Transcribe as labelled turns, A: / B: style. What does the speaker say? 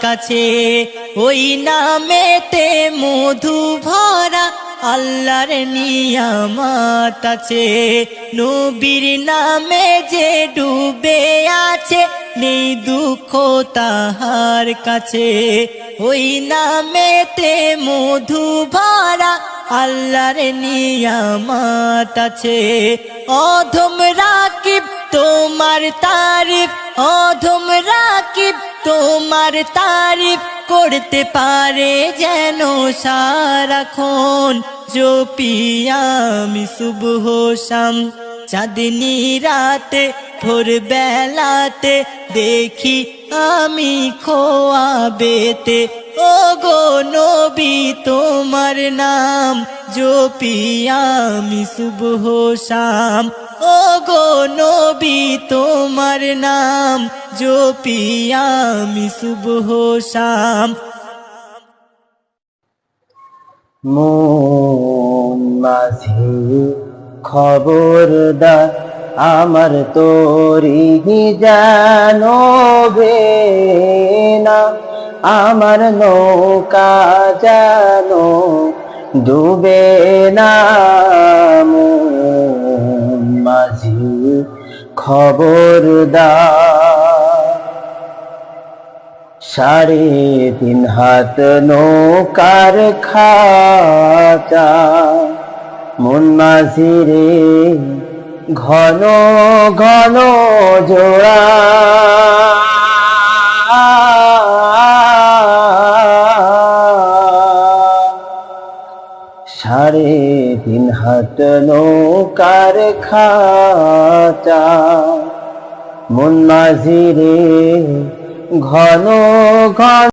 A: কাছে, ওই নামেতে মধু ভরা আল্লাহর নিয়ামত আছে। নবীর নামে যে ডুবে আছে, নেই দুঃখ তাহার কাছে। ওই নামেতে মধু ভরা আল্লাহর নিয়ামত আছে। অধম রাকিব, তোমার তারিফ। অধম রাকিব তোমার তারিফ করতে পারে যেন সারাক্ষণ। জপিয়ামি শুভ শাম চাঁদনি রাতে ভোর বেলাতে দেখি আমি খোয়া বেতে। ও গো নবী, তোমার নাম জপিয়ামি শুভ শাম। ও গো নবী, তোমার নাম জপিয়ামি শুভ শাম।
B: মন মাঝি খবরদার আমার তোরি জানো না আমার নৌকা জানো ডুবে না মাঝি খবরদার সাড়ে তিন হাত নৌকার খাচা, মন মাঝিরে ঘন ঘন জোড়া। সাড়ে তিন হাত নৌকার খাচা। মন মাঝিরে ঘন ঘন